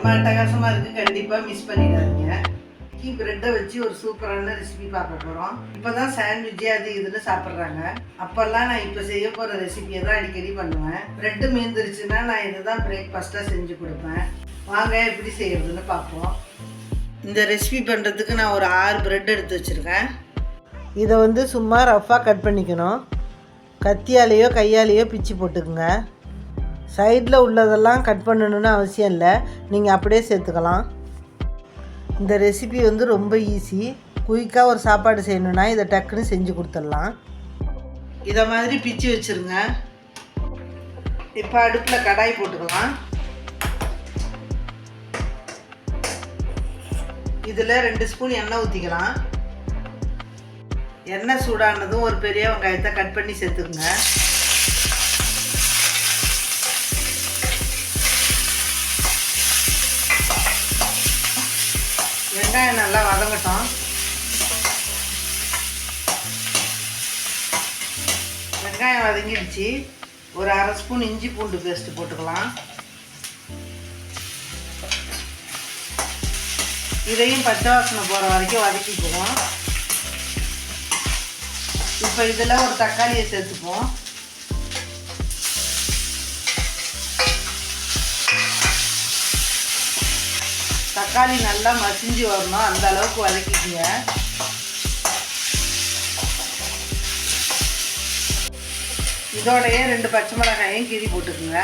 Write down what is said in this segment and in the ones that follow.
செம்ம அட்டகாசமாக இருக்குது கண்டிப்பாக மிஸ் பண்ணிடாதீங்க. கீ பிரெட்டை வச்சு ஒரு சூப்பரான ரெசிபி பார்க்க போகிறோம் இப்போ தான் சாண்ட்விட்ஜு அது இதுன்னு சாப்பிட்றாங்க. அப்போல்லாம் நான் இப்போ செய்ய போகிற ரெசிபியை தான் அடிக்கடி பண்ணுவேன். பிரெட்டு மீந்துருச்சுன்னா நான் இதை தான் பிரேக்ஃபாஸ்ட்டாக செஞ்சு கொடுப்பேன். வாங்க எப்படி செய்கிறதுன்னு பார்ப்போம். இந்த ரெசிபி பண்ணுறதுக்கு நான் ஒரு ஆறு பிரெட் எடுத்து வச்சுருக்கேன். இதை வந்து சும்மா ரஃப்பாக கட் பண்ணிக்கணும். கத்தியாலேயோ கையாலேயோ பிச்சு போட்டுக்குங்க. சைடில் உள்ளதெல்லாம் கட் பண்ணணும்னு அவசியம் இல்லை. நீங்கள் அப்படியே சேர்த்துக்கலாம். இந்த ரெசிபி வந்து ரொம்ப ஈஸி குயிக்காக ஒரு சாப்பாடு செய்யணுன்னா இதை டக்குன்னு செஞ்சு கொடுத்துடலாம். இதை மாதிரி பிச்சு வச்சுருங்க. இப்போ அடுப்பில் கடாய் போட்டுக்கலாம். இதில் ரெண்டு ஸ்பூன் எண்ணெய் ஊற்றிக்கலாம் எண்ணெய் சூடானதும் ஒரு பெரிய வெங்காயத்தை கட் பண்ணி சேர்த்துக்குங்க. வெங்காயம் நல்லா வதங்கட்டும். வெங்காயம் வதங்கிடுச்சு. ஒரு அரை ஸ்பூன் இஞ்சி பூண்டு பேஸ்ட்டு போட்டுக்கலாம். இதையும் பச்சை வாசனை போகிற வரைக்கும் வதக்கிக்குவோம். இப்போ இதில் ஒரு தக்காளியை சேர்த்துப்போம். தக்காளி நல்லா மசிஞ்சு வரணும். அந்த அளவுக்கு வதக்கிக்கங்க. இதோடையே ரெண்டு பச்சை மிளகாயும் கீறி போட்டுக்குங்க.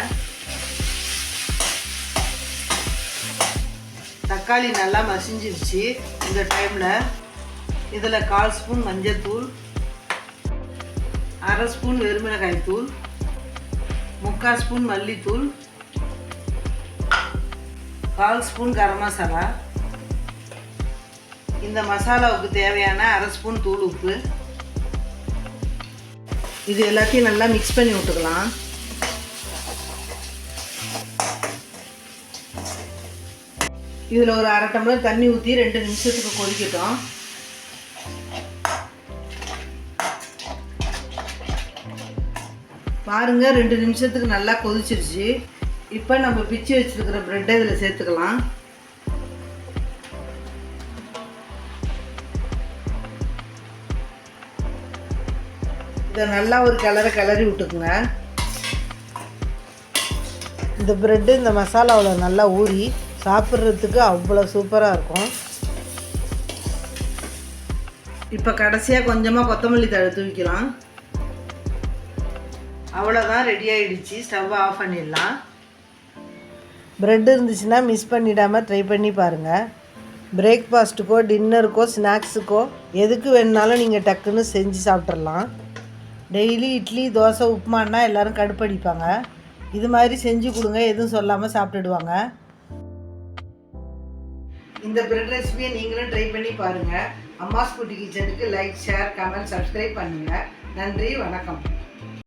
தக்காளி நல்லா மசிஞ்சிருச்சு இந்த டைமில் இதில் கால் ஸ்பூன் மஞ்சத்தூள் அரை ஸ்பூன் வெறுமிளகாய் தூள் முக்கால் ஸ்பூன் மல்லித்தூள் கால் ஸ்பூன் கரம் மசாலா. இந்த மசாலாவுக்கு தேவையான அரை ஸ்பூன் தூள் உப்பு. இது எல்லாத்தையும் நல்லா மிக்ஸ் பண்ணி விட்டுக்கலாம். இதில் ஒரு அரை டம்ளர் தண்ணி ஊற்றி ரெண்டு நிமிஷத்துக்கு கொதிக்கட்டும். பாருங்க ரெண்டு நிமிஷத்துக்கு நல்லா கொதிச்சிருச்சு. இப்போ நம்ம பிச்சு வச்சுருக்கிற ப்ரெட்டை இதில் சேர்த்துக்கலாம். இதை நல்லா ஒரு கலரை கிளறி விட்டுக்குங்க. இந்த ப்ரெட்டு இந்த மசாலாவில் நல்லா ஊறி சாப்பிட்றதுக்கு அவ்வளோ சூப்பராக இருக்கும். இப்போ கடைசியாக கொஞ்சமாக கொத்தமல்லி தழை தூக்கிக்கலாம் அவ்வளோதான் ரெடி ஆகிடுச்சு ஸ்டவ் ஆஃப் பண்ணிடலாம். ப்ரெட் இருந்துச்சுன்னா மிஸ் பண்ணிடாமல் ட்ரை பண்ணி பாருங்கள் பிரேக்ஃபாஸ்ட்டுக்கோ டின்னருக்கோ ஸ்நாக்ஸுக்கோ எதுக்கு வேணுனாலும் நீங்கள் டக்குன்னு செஞ்சு சாப்பிட்றலாம் டெய்லி இட்லி தோசை உப்புமான்னா எல்லோரும் கடுப்படிப்பாங்க இது மாதிரி செஞ்சு கொடுங்க எதுவும் சொல்லாமல் சாப்பிட்டுடுவாங்க. இந்த பிரெட் ரெசிபியை நீங்களும் ட்ரை பண்ணி பாருங்கள் அம்மாஸ் குட்டி கிச்சனுக்கு லைக் ஷேர் கமெண்ட் சப்ஸ்கிரைப் பண்ணுங்கள் நன்றி வணக்கம்.